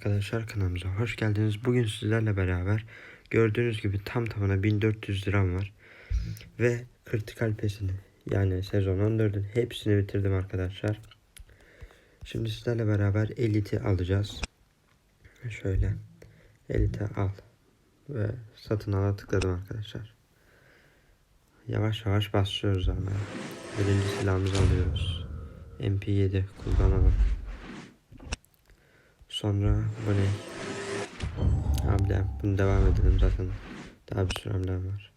arkadaşlar kanalımıza hoş geldiniz. Bugün sizlerle beraber gördüğünüz gibi tam tamına 1400 liram var. Ve kritikal pesini yani sezon 14'ün hepsini bitirdim arkadaşlar. Şimdi sizlerle beraber eliti alacağız. Şöyle elite al ve satın ala tıkladım arkadaşlar. Yavaş yavaş başlıyoruz ama. Birinci silahımızı alıyoruz. MP7 kullanalım. Sonra bu ne? De bunu devam edelim zaten. Daha bir süremden var.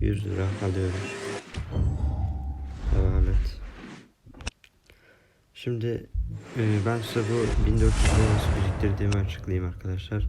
100 lira alıyoruz. Devam et. Şimdi e, ben size bu 1400 lira nasıl biriktirdiğimi açıklayayım arkadaşlar.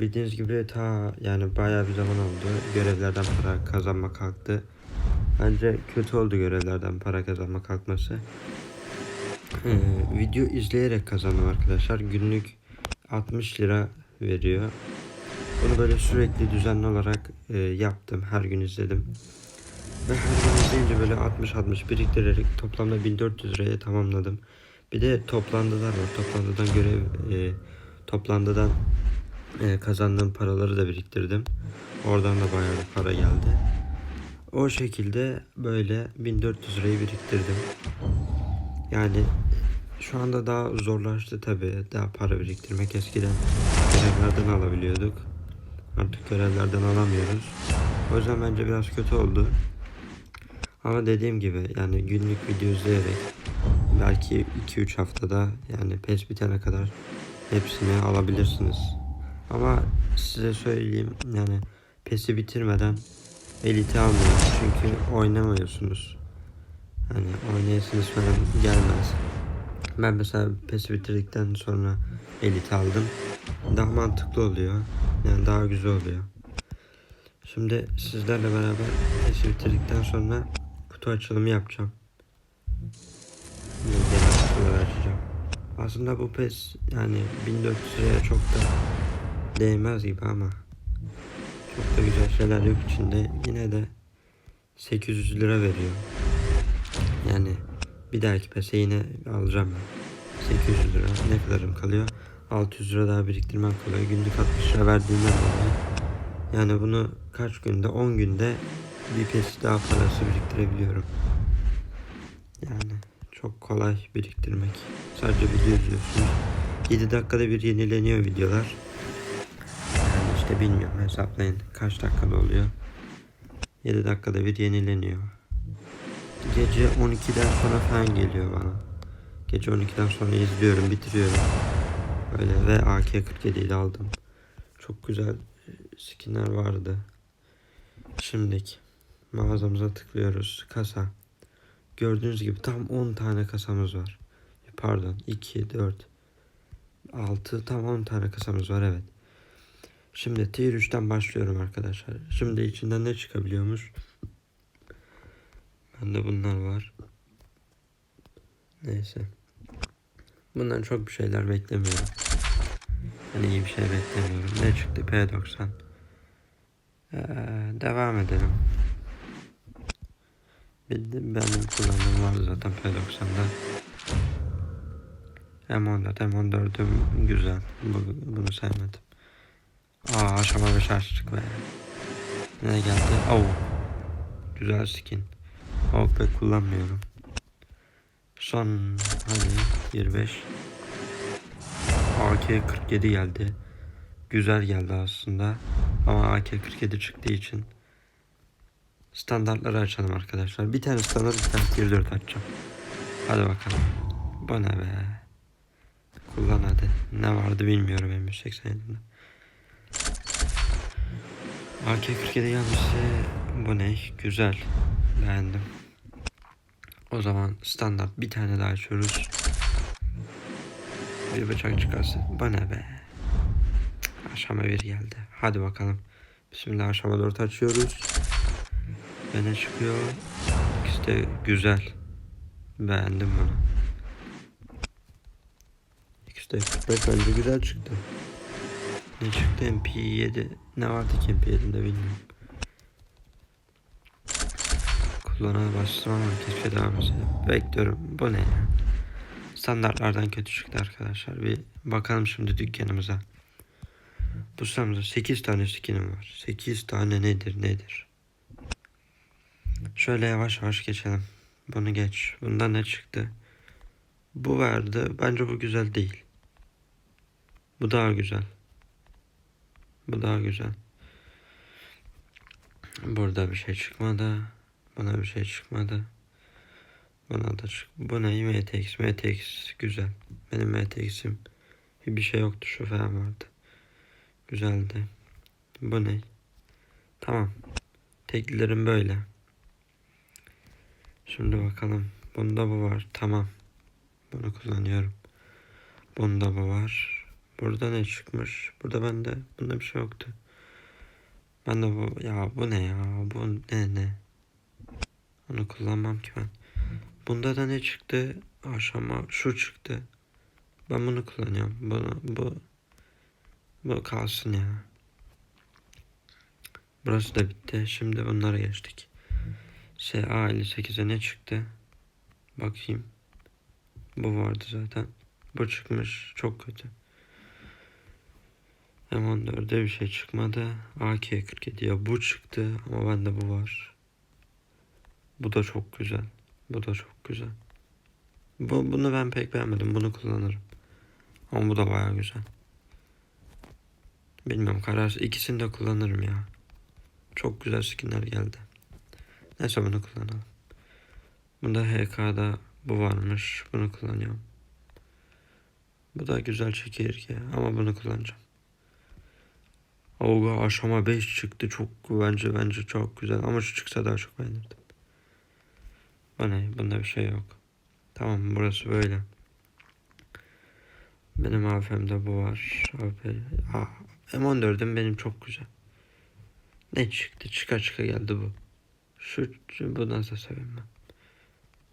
Bildiğiniz gibi ta yani bayağı bir zaman oldu. Görevlerden para kazanma kalktı. Bence kötü oldu görevlerden para kazanma kalkması. Ee, video izleyerek kazandım arkadaşlar. Günlük 60 lira veriyor. Bunu böyle sürekli düzenli olarak e, yaptım. Her gün izledim. Ve her gün izleyince böyle 60-60 biriktirerek toplamda 1400 liraya tamamladım. Bir de toplandılar var. Toplandıdan görev e, toplandıdan e, kazandığım paraları da biriktirdim. Oradan da bayağı bir para geldi. O şekilde böyle 1400 lirayı biriktirdim. Yani şu anda daha zorlaştı tabii. Daha para biriktirmek eskiden görevlerden alabiliyorduk. Artık görevlerden alamıyoruz. O yüzden bence biraz kötü oldu. Ama dediğim gibi yani günlük video izleyerek belki 2-3 haftada yani PES bitene kadar hepsini alabilirsiniz. Ama size söyleyeyim yani PES'i bitirmeden elite almayın çünkü oynamıyorsunuz. Hani oynayasınız falan gelmez. Ben mesela PES'i bitirdikten sonra elit aldım. Daha mantıklı oluyor. Yani daha güzel oluyor. Şimdi sizlerle beraber PES'i bitirdikten sonra kutu açılımı yapacağım. Kutuları açacağım. Aslında bu PES yani 1400 liraya çok da değmez gibi ama çok da güzel şeyler yok içinde. Yine de 800 lira veriyor. Yani bir dahaki pese yine alacağım ben. 800 lira ne kadarım kalıyor? 600 lira daha biriktirmem kalıyor. Günlük 60 lira verdiğimden dolayı. Yani bunu kaç günde? 10 günde bir pes daha parası biriktirebiliyorum. Yani çok kolay biriktirmek. Sadece video izliyorsunuz. 7 dakikada bir yenileniyor videolar. Yani işte bilmiyorum hesaplayın kaç dakikada oluyor. 7 dakikada bir yenileniyor. Gece 12'den sonra falan geliyor bana. Gece 12'den sonra izliyorum, bitiriyorum. Böyle ve AK-47'yi de aldım. Çok güzel skinler vardı. Şimdilik mağazamıza tıklıyoruz. Kasa. Gördüğünüz gibi tam 10 tane kasamız var. Pardon 2, 4, 6 tam 10 tane kasamız var evet. Şimdi tier 3'ten başlıyorum arkadaşlar. Şimdi içinden ne çıkabiliyormuş? Bende bunlar var. Neyse. Bundan çok bir şeyler beklemiyorum. Hani iyi bir şey beklemiyorum. Ne çıktı? P90. Ee, devam edelim. Bildim benim kullandığım vardı zaten P90'da. M14, M14'üm güzel. Bu, bunu sevmedim. Aa aşama 5 açtık be. Ne geldi? Oh. Güzel skin. Pek kullanmıyorum. Son hani 25 AK-47 geldi. Güzel geldi aslında. Ama AK-47 çıktığı için standartları açalım arkadaşlar. Bir tane standart bir tane tier 4 açacağım. Hadi bakalım. Bu ne be? Kullan hadi. Ne vardı bilmiyorum M187'de. AK-47 gelmişse bu ne? Güzel. Beğendim. O zaman standart bir tane daha açıyoruz. Bir bıçak çıkarsa. Bu ne be? Aşama bir geldi. Hadi bakalım. Bismillah aşama 4 açıyoruz. Ve ne çıkıyor? İkisi de güzel. Beğendim bunu. İkisi de 45 bence güzel çıktı. Ne çıktı MP7? Ne vardı ki MP7'de bilmiyorum. Kullanmaya başladım ama keşke devam etseydim. Bekliyorum. Bu ne ya? standartlardan kötü çıktı arkadaşlar. Bir bakalım şimdi dükkanımıza. Bu sıramızda 8 tane skinim var. 8 tane nedir nedir? Şöyle yavaş yavaş geçelim. Bunu geç. Bundan ne çıktı? Bu verdi. Bence bu güzel değil. Bu daha güzel. Bu daha güzel. Burada bir şey çıkmadı. Buna bir şey çıkmadı. Buna da çık. Bu ne? MTX. MTX güzel. Benim MTX'im bir şey yoktu. Şu falan vardı. Güzeldi. Bu ne? Tamam. Teklilerim böyle. Şimdi bakalım. Bunda bu var. Tamam. Bunu kullanıyorum. Bunda bu var. Burada ne çıkmış? Burada bende bunda bir şey yoktu. Ben de bu ya bu ne ya? Bu ne ne? Onu kullanmam ki ben. Bunda da ne çıktı? Aşama şu çıktı. Ben bunu kullanıyorum. Bunu bu bu kalsın ya. Burası da bitti. Şimdi bunlara geçtik. SA 58'e ne çıktı? Bakayım. Bu vardı zaten. Bu çıkmış. Çok kötü. M14'de bir şey çıkmadı. AK-47'ye bu çıktı ama bende bu var. Bu da çok güzel. Bu da çok güzel. Bu, bunu ben pek beğenmedim. Bunu kullanırım. Ama bu da baya güzel. Bilmiyorum karar. İkisini de kullanırım ya. Çok güzel skinler geldi. Neyse bunu kullanalım. Bunda HK'da bu varmış. Bunu kullanıyorum. Bu da güzel çekirge ama bunu kullanacağım. Oga aşama 5 çıktı. Çok bence bence çok güzel ama şu çıksa daha çok beğenirdim. Bu ne? Bunda bir şey yok. Tamam burası böyle. Benim AFM'de bu var. AP. Aa, M14'üm benim çok güzel. Ne çıktı? Çıka çıka geldi bu. Şu bu nasıl sevinmem.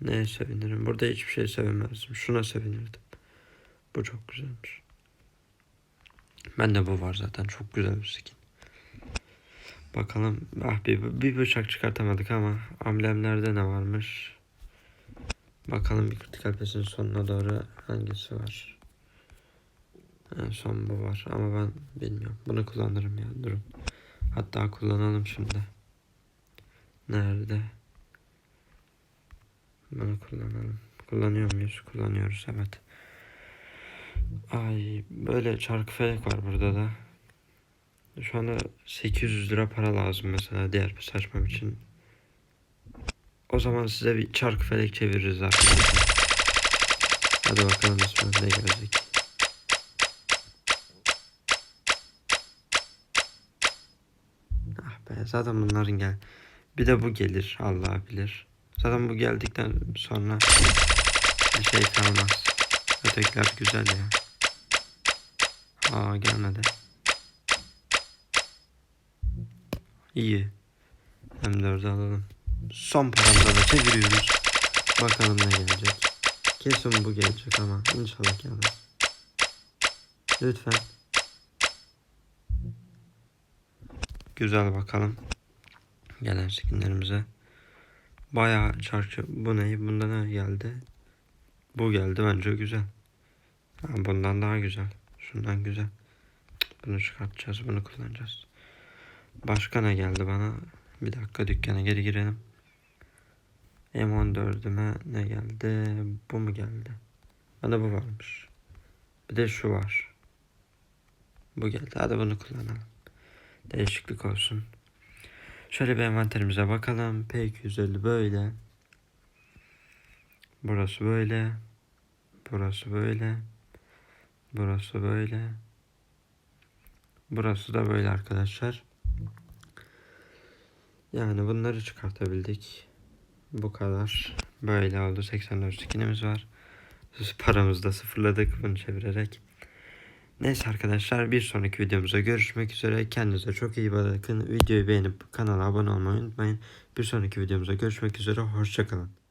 Neye sevinirim? Burada hiçbir şey sevinmezdim. Şuna sevinirdim. Bu çok güzelmiş. Ben de bu var zaten. Çok güzel bir skin. Bakalım. Ah bir, bir bıçak çıkartamadık ama amblemlerde ne varmış? Bakalım bir kritikal pesin sonuna doğru hangisi var? En son bu var ama ben bilmiyorum. Bunu kullanırım ya. Durun. Hatta kullanalım şimdi. Nerede? Bunu kullanalım. Kullanıyor muyuz? Kullanıyoruz evet. Ay böyle çarkı felek var burada da. Şu anda 800 lira para lazım mesela diğer bir saçmam için. O zaman size bir çarkı felek çeviririz arkadaşlar. Hadi bakalım İsmail ne gelecek. Ah be zaten bunların gel. Bir de bu gelir Allah bilir. Zaten bu geldikten sonra bir şey kalmaz. Ötekiler güzel ya. Aa gelmedi. İyi. M4'ü alalım. Son paramıza da çeviriyoruz. Bakalım ne gelecek. Kesin bu gelecek ama inşallah gelmez. Lütfen. Güzel bakalım. Gelen skinlerimize. Bayağı çarşı. Bu ne? Bunda ne geldi? Bu geldi bence güzel. Ha, bundan daha güzel. Şundan güzel. Bunu çıkartacağız. Bunu kullanacağız. Başka ne geldi bana? Bir dakika dükkana geri girelim. M14'üme ne geldi? Bu mu geldi? Bana bu varmış. Bir de şu var. Bu geldi. Hadi bunu kullanalım. Değişiklik olsun. Şöyle bir envanterimize bakalım. P250 böyle. Burası böyle. Burası böyle. Burası böyle. Burası da böyle arkadaşlar. Yani bunları çıkartabildik. Bu kadar. Böyle oldu. 84 skinimiz var. Paramızı da sıfırladık bunu çevirerek. Neyse arkadaşlar bir sonraki videomuzda görüşmek üzere. Kendinize çok iyi bakın. Videoyu beğenip kanala abone olmayı unutmayın. Bir sonraki videomuzda görüşmek üzere. Hoşçakalın.